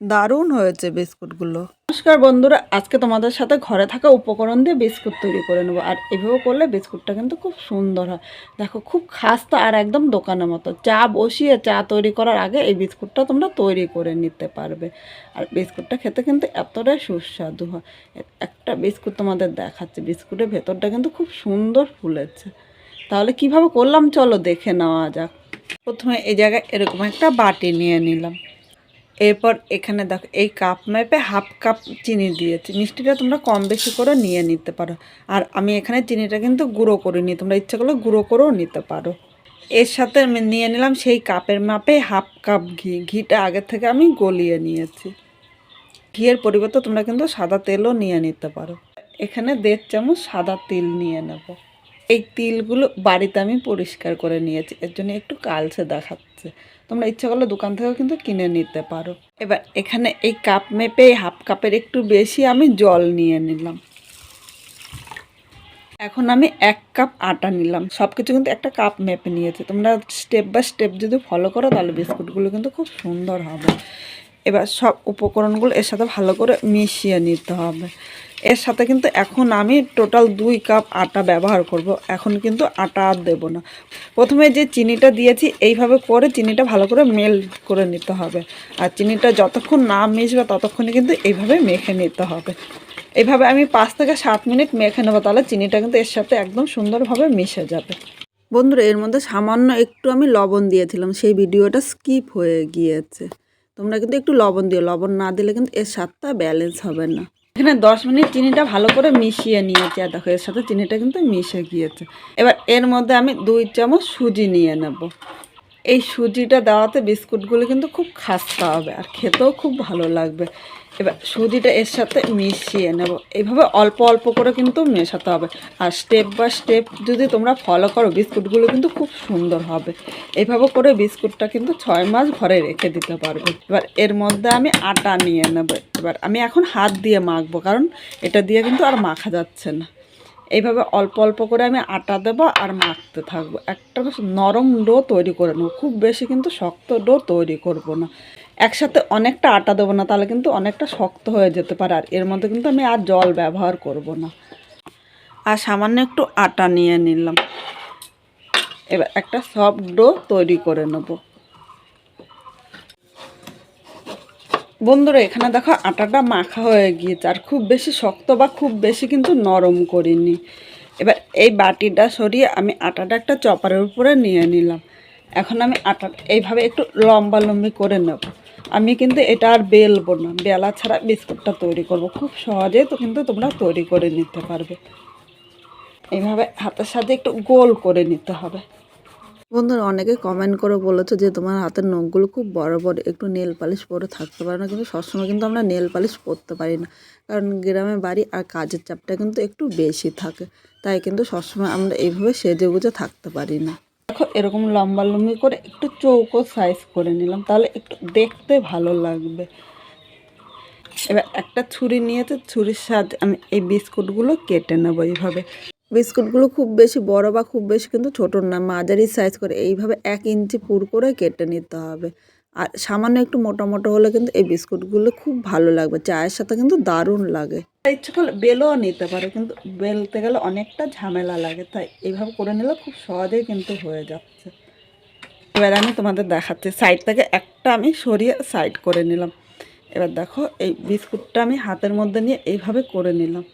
দারুণ হয়েছে বিস্কুটগুলো। নমস্কার বন্ধুরা, আজকে তোমাদের সাথে ঘরে থাকা উপকরণ দিয়ে বিস্কুট তৈরি করে নেব। আর এভাবে করলে বিস্কুটটা কিন্তু খুব সুন্দর হয়। দেখো, খুব খাস্তা আর একদম দোকানের মতো। চা বসিয়ে চা তৈরি করার আগে এই বিস্কুটটা তোমরা তৈরি করে নিতে পারবে। আর বিস্কুটটা খেতে কিন্তু এতটাই সুস্বাদু হয়। একটা বিস্কুট তোমাদের দেখাচ্ছে। বিস্কুটের ভেতরটা কিন্তু খুব সুন্দর ফুলেছে। তাহলে কীভাবে করলাম চলো দেখে নেওয়া যাক। প্রথমে এই জায়গায় এরকম একটা বাটি নিয়ে নিলাম। এরপর এখানে দেখো, এই কাপ ম্যাপে হাফ কাপ চিনি দিয়েছি। মিষ্টিটা তোমরা কম বেশি করে নিয়ে নিতে পারো। আর আমি এখানে চিনিটা কিন্তু গুঁড়ো করে করিনি, তোমরা ইচ্ছা করলে গুঁড়ো করেও নিতে পারো। এর সাথে নিয়ে নিলাম সেই কাপের মাপে হাফ কাপ ঘি। ঘিটা আগের থেকে আমি গলিয়ে নিয়েছি। ঘিয়ের পরিবর্তে তোমরা কিন্তু সাদা তেলও নিয়ে নিতে পারো। এখানে দেড় চামচ সাদা তেল নিয়ে নেব। এই তিলগুলো বাড়িতে আমি পরিষ্কার করে নিয়েছি। এর জন্য একটু কালচে দেখাচ্ছে। তোমরা ইচ্ছা করলে দোকান থেকেও কিন্তু কিনে নিতে পারো। এবার এখানে এই কাপ মেপে হাফ কাপের একটু বেশি আমি জল নিয়ে নিলাম। এখন আমি এক কাপ আটা নিলাম। সব কিছু কিন্তু একটা কাপ মেপে নিয়েছে। তোমরা স্টেপ বাই স্টেপ যদি ফলো করো, তাহলে বিস্কুটগুলো কিন্তু খুব সুন্দর হবে। এবার সব উপকরণগুলো এর সাথে ভালো করে মিশিয়ে নিতে হবে। এর সাথে কিন্তু এখন আমি টোটাল দুই কাপ আটা ব্যবহার করব। এখন কিন্তু আটা আর দেবো না। প্রথমে যে চিনিটা দিয়েছি, এইভাবে করে চিনিটা ভালো করে মেল করে নিতে হবে। আর চিনিটা যতক্ষণ না মিশবে ততক্ষণই কিন্তু এইভাবে মেখে নিতে হবে। এইভাবে আমি পাঁচ থেকে সাত মিনিট মেখে নেব, তাহলে চিনিটা কিন্তু এর সাথে একদম সুন্দরভাবে মিশে যাবে। বন্ধুরা, এর মধ্যে সামান্য একটু আমি লবণ দিয়েছিলাম, সেই ভিডিওটা স্কিপ হয়ে গিয়েছে। তোমরা কিন্তু একটু লবণ দিও। লবণ না দিলে কিন্তু এর স্বাদটা ব্যালেন্স হবে না। এখানে দশ মিনিট চিনিটা ভালো করে মিশিয়ে নিয়েছি। আর দেখো, এর সাথে চিনিটা কিন্তু মিশে গিয়েছে। এবার এর মধ্যে আমি দুই চামচ সুজি নিয়ে নেব। এই সুজিটা দেওয়াতে বিস্কুটগুলো কিন্তু খুব খাস্তা হবে আর খেতেও খুব ভালো লাগবে। এবার সুজিটা এর সাথে মিশিয়ে নেব। এইভাবে অল্প অল্প করে কিন্তু মেশাতে হবে। আর স্টেপ বাই স্টেপ যদি তোমরা ফলো করো, বিস্কুটগুলো কিন্তু খুব সুন্দর হবে। এইভাবে করে বিস্কুটটা কিন্তু ছয় মাস ঘরে রেখে দিতে পারবে। এবার এর মধ্যে আমি আটা নিয়ে নেব। এবার আমি এখন হাত দিয়ে মাখবো, কারণ এটা দিয়ে কিন্তু আর মাখা যাচ্ছে না। এইভাবে অল্প অল্প করে আমি আটা দেবো আর মাখতে থাকব। একটা নরম ডো তৈরি করে নেব। খুব বেশি কিন্তু শক্ত ডো তৈরি করব না। একসাথে অনেকটা আটা দেবো না, তাহলে কিন্তু অনেকটা শক্ত হয়ে যেতে পারে। আর এর মধ্যে কিন্তু আমি আর জল ব্যবহার করব না। আর সামান্য একটু আটা নিয়ে নিলাম। এবার একটা সফট ডো তৈরি করে নেব। বন্ধুরা, এখানে দেখো আটাটা মাখা হয়ে গিয়েছে, আর খুব বেশি শক্ত বা খুব বেশি কিন্তু নরম করিনি। এবার এই বাটিটা সরিয়ে আমি আটাটা একটা চপারের উপরে নিয়ে নিলাম। এখন আমি আটা এইভাবে একটু লম্বা লম্বি করে নেব। আমি কিন্তু এটা আর বেলবো না, বেলা ছাড়া বিস্কুটটা তৈরি করব। খুব সহজেই তো কিন্তু তোমরা তৈরি করে নিতে পারবে। এইভাবে হাতের সাথে একটু গোল করে নিতে হবে। বন্ধুরা, অনেকে কমেন্ট করে বলেছ যে, তোমার হাতের নখগুলো খুব বড় বড়, একটু নেল পালিশ পরে থাকতে পারে না। কিন্তু সবসময় কিন্তু আমরা নেল পালিশ পরতে পারি না। কারণ গ্রামে বাড়ি আর কাজের চাপটা কিন্তু একটু বেশি থাকে। তাই কিন্তু সবসময় আমরা এইভাবে সেজে গুজে থাকতে পারি না। দেখো, এরকম লম্বা লম্বি করে একটু চৌকো সাইজ করে নিলাম, তাহলে একটু দেখতে ভালো লাগবে। এবার একটা ছুরি নিয়েছে ছুরির সাহায্যে আমি এই বিস্কুটগুলো কেটে নেব এইভাবে। বিস্কুটগুলো খুব বেশি বড় বা খুব বেশি কিন্তু ছোট না, মাঝারি সাইজ করে। এইভাবে এক ইঞ্চি পুর করে কেটে নিতে হবে। আর সামান্য একটু মোটা মোটা হলে কিন্তু এই বিস্কুটগুলো খুব ভালো লাগবে। চায়ের সাথে কিন্তু দারুণ লাগে। ইচ্ছে করলে বেলও নিতে পারো, কিন্তু বেলতে গেলে অনেকটা ঝামেলা লাগে। তাই এইভাবে করে নিলে খুব সহজেই কিন্তু হয়ে যাচ্ছে। এবার আমি তোমাদের দেখাচ্ছি। সাইড থেকে একটা আমি সরিয়ে সাইড করে নিলাম। এবার দেখো, এই বিস্কুটটা আমি হাতের মধ্যে নিয়ে এইভাবে করে নিলাম।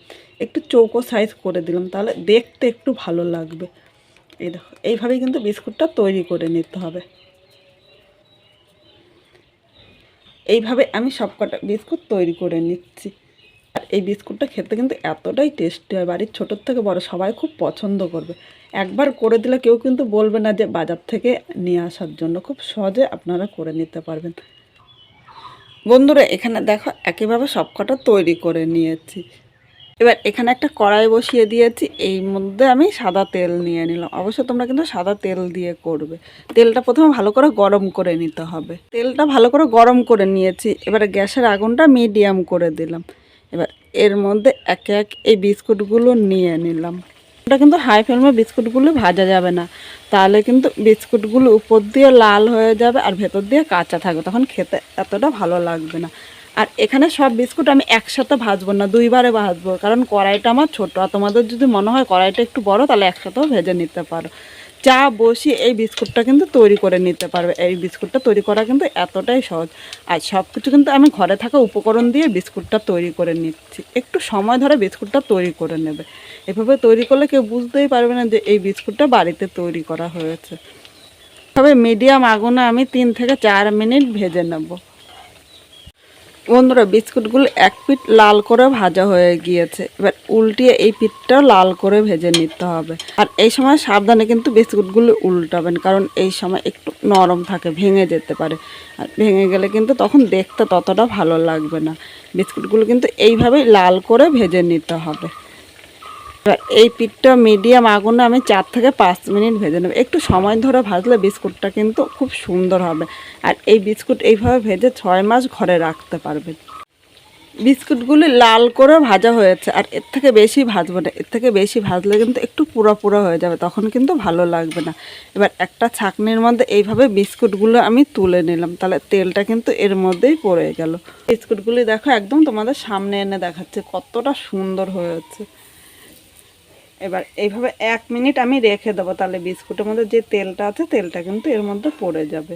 একটু চৌকো সাইজ করে দিলাম, তাহলে দেখতে একটু ভালো লাগবে। এই দেখো এইভাবেই কিন্তু বিস্কুটটা তৈরি করে নিতে হবে। এইভাবে আমি সব সবকটা বিস্কুট তৈরি করে নিচ্ছি। আর এই বিস্কুটটা খেতে কিন্তু এতটাই টেস্টি হয়, বাড়ির ছোটোর থেকে বড় সবাই খুব পছন্দ করবে। একবার করে দিলে কেউ কিন্তু বলবে না যে বাজার থেকে নিয়ে আসার জন্য, খুব সহজে আপনারা করে নিতে পারবেন। বন্ধুরা, এখানে দেখো একইভাবে সবকটা তৈরি করে নিয়েছি। এবার এখানে একটা কড়াই বসিয়ে দিয়েছি, এই মধ্যে আমি সাদা তেল নিয়ে নিলাম। অবশ্য তোমরা কিন্তু সাদা তেল দিয়ে করবে। তেলটা প্রথমে ভালো করে গরম করে নিতে হবে। তেলটা ভালো করে গরম করে নিয়েছি, এবারে গ্যাসের আগুনটা মিডিয়াম করে দিলাম। এবার এর মধ্যে এক এক এই বিস্কুটগুলো নিয়ে নিলাম। এটা কিন্তু হাই ফ্লেমে বিস্কুটগুলো ভাজা যাবে না। তাহলে কিন্তু বিস্কুটগুলো উপর দিয়ে লাল হয়ে যাবে আর ভেতর দিয়ে কাঁচা থাকবে। তখন খেতে এতটা ভালো লাগবে না। আর এখানে সব বিস্কুট আমি একসাথে ভাজবো না, দুইবারে ভাজবো। কারণ কড়াইটা আমার ছোটো, আর তোমাদের যদি মনে হয় কড়াইটা একটু বড়, তাহলে একসাথেও ভেজে নিতে পারো। চা বসি এই বিস্কুটটা কিন্তু তৈরি করে নিতে পারবে। এই বিস্কুটটা তৈরি করা কিন্তু এতটাই সহজ। আর সব কিছু কিন্তু আমি ঘরে থাকা উপকরণ দিয়ে বিস্কুটটা তৈরি করে নিচ্ছি। একটু সময় ধরে বিস্কুটটা তৈরি করে নেবে। এভাবে তৈরি করলে কেউ বুঝতেই পারবে না যে এই বিস্কুটটা বাড়িতে তৈরি করা হয়েছে। তবে মিডিয়াম আগুনে আমি তিন থেকে চার মিনিট ভেজে নেব। বন্ধুরা, বিস্কুটগুলো এক পিঠ লাল করে ভাজা হয়ে গিয়েছে। এবার উল্টিয়ে এই পিঠটাও লাল করে ভেজে নিতে হবে। আর এই সময় সাবধানে কিন্তু বিস্কুটগুলো উল্টাবেন, কারণ এই সময় একটু নরম থাকে, ভেঙে যেতে পারে। আর ভেঙে গেলে কিন্তু তখন দেখতে ততটা ভালো লাগবে না। বিস্কুটগুলো কিন্তু এইভাবেই লাল করে ভেজে নিতে হবে। এই পিঠটা মিডিয়াম আগুনে আমি চার থেকে পাঁচ মিনিট ভেজে নেব। একটু সময় ধরে ভাজলে বিস্কুটটা কিন্তু খুব সুন্দর হবে। আর এই বিস্কুট এইভাবে ভেজে ছয় মাস ঘরে রাখতে পারবেন বিস্কুটগুলি লাল করে ভাজা হয়েছে, আর এর থেকে বেশি ভাজবো না। এর থেকে বেশি ভাজলে কিন্তু একটু পুরো পুরো হয়ে যাবে, তখন কিন্তু ভালো লাগবে না। এবার একটা ছাকনির মধ্যে এইভাবে বিস্কুটগুলো আমি তুলে নিলাম। তাহলে তেলটা কিন্তু এর মধ্যেই পড়ে গেল। বিস্কুটগুলি দেখো একদম তোমাদের সামনে এনে দেখাচ্ছে, কতটা সুন্দর হয়েছে। এবার এইভাবে এক মিনিট আমি রেখে দেবো তাহলে বিস্কুটের মধ্যে যে তেলটা আছে, তেলটা কিন্তু এর মধ্যে পড়ে যাবে।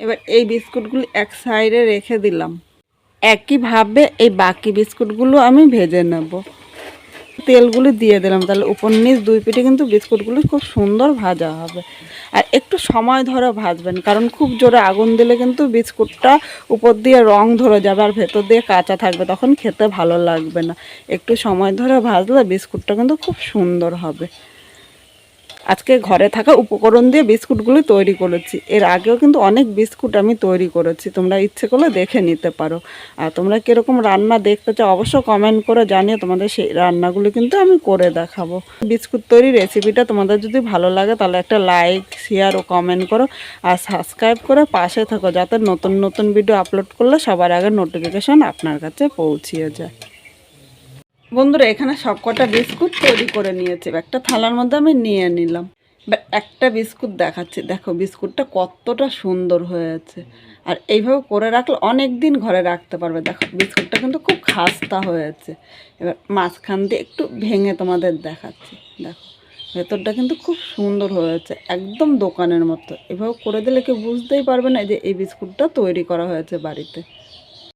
এবার এই বিস্কুটগুলি এক সাইডে রেখে দিলাম। একইভাবে এই বাকি বিস্কুটগুলো আমি ভেজে নেব। তেলগুলি দিয়ে দিলাম। তাহলে উপর নিচ দুই পিঠে কিন্তু বিস্কুটগুলো খুব সুন্দর ভাজা হবে। আর একটু সময় ধরে ভাজবেন, কারণ খুব জোরে আগুন দিলে কিন্তু বিস্কুটটা উপর দিয়ে রং ধরে যাবে আর ভেতর দিয়ে কাঁচা থাকবে, তখন খেতে ভালো লাগবে না। একটু সময় ধরে ভাজলে বিস্কুটটা কিন্তু খুব সুন্দর হবে। আজকে ঘরে থাকা উপকরণ দিয়ে বিস্কুটগুলি তৈরি করেছি। এর আগেও কিন্তু অনেক বিস্কুট আমি তৈরি করেছি। তোমরা ইচ্ছে করলে দেখে নিতে পারো। আর তোমরা কীরকম রান্না দেখতে চাও অবশ্য কমেন্ট করে জানিয়ে তোমাদের সেই রান্নাগুলো কিন্তু আমি করে দেখাবো। বিস্কুট তৈরি রেসিপিটা তোমাদের যদি ভালো লাগে তাহলে একটা লাইক শেয়ার ও কমেন্ট করো। আর সাবস্ক্রাইব করে পাশে থাকো যাতে নতুন নতুন ভিডিও আপলোড করলে সবার আগে নোটিফিকেশন আপনার কাছে পৌঁছিয়ে যায়। বন্ধুরা, এখানে সবকটা বিস্কুট তৈরি করে নিয়েছি। একটা থালার মধ্যে আমি নিয়ে নিলাম। একটা বিস্কুট দেখাচ্ছি। দেখো, বিস্কুটটা কতটা সুন্দর হয়েছে। আর এইভাবে করে রাখলে অনেক দিন ঘরে রাখতে পারবে। দেখো, বিস্কুটটা কিন্তু খুব খাস্তা হয়েছে। এবার মাঝখান দিয়ে একটু ভেঙে তোমাদের দেখাচ্ছি। দেখো, ভেতরটা কিন্তু খুব সুন্দর হয়েছে। একদম দোকানের মতো। এভাবে করে দিলে কেউ বুঝতেই পারবে না যে এই বিস্কুটটা তৈরি করা হয়েছে বাড়িতে।